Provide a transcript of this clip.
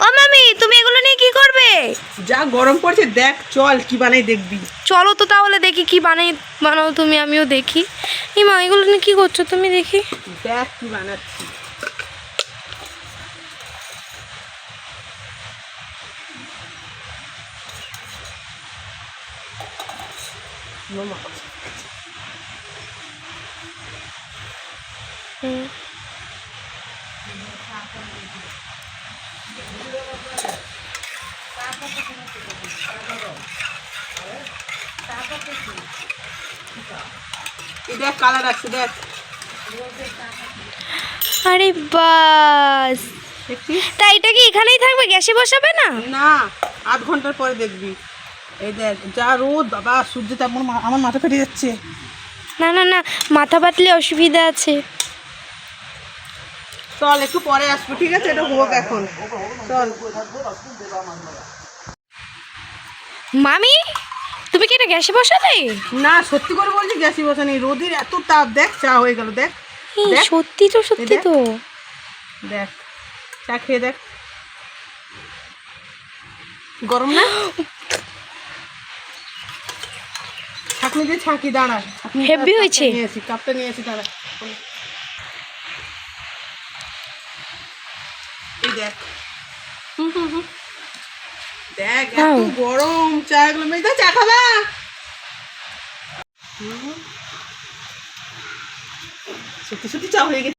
ও মামি তুমি এগুলো নিয়ে কি করবে? যা গরম পড়ছে দেখ চল কি বানাই দেখবি। চলো তো তাহলে দেখি কি বানাই বানাও তুমি আমিও দেখি। এই মা এগুলো নিয়ে কি করছ তুমি দেখি। দেখ কি বানাচ্ছি। হুম। দেখ কালার আছে দেখ। আরে বাস। তা এটা কি এখানেই থাকবে? গ্যাসে বসাবে না? না আধ ঘণ্টার পরে দেখবি। এই দেখ যা রোদ বাবা সূর্য তেমন আমার মাথা ফেটে যাচ্ছে। না না না মাথা বাতলে অসুবিধা আছে। চল একটু পরে আসব ঠিক আছে? এটা হোক এখন। চল। মামি তুমি কি এটা গ্যাসে বসাবে না সত্যি করে বলছি গ্যাসে বসা নেই রোদের এত তাপ দেখ চা হয়ে গেল দেখ। দেখ। সত্যি তো সত্যি। তো। দেখ চা খেয়ে দেখ। গরম না? ছাকনি দিয়ে ছাকি দাঁড়া। Heavy হয়েছে। নিয়ে আসি কাপটা নিয়ে আসি দাঁড়া। এই দেখ। হুম, হুম, হুম। দেখ এত গরম চা গুলো মেয়েদা চা খাবা। সত্যি সত্যি চা হয়ে গেছে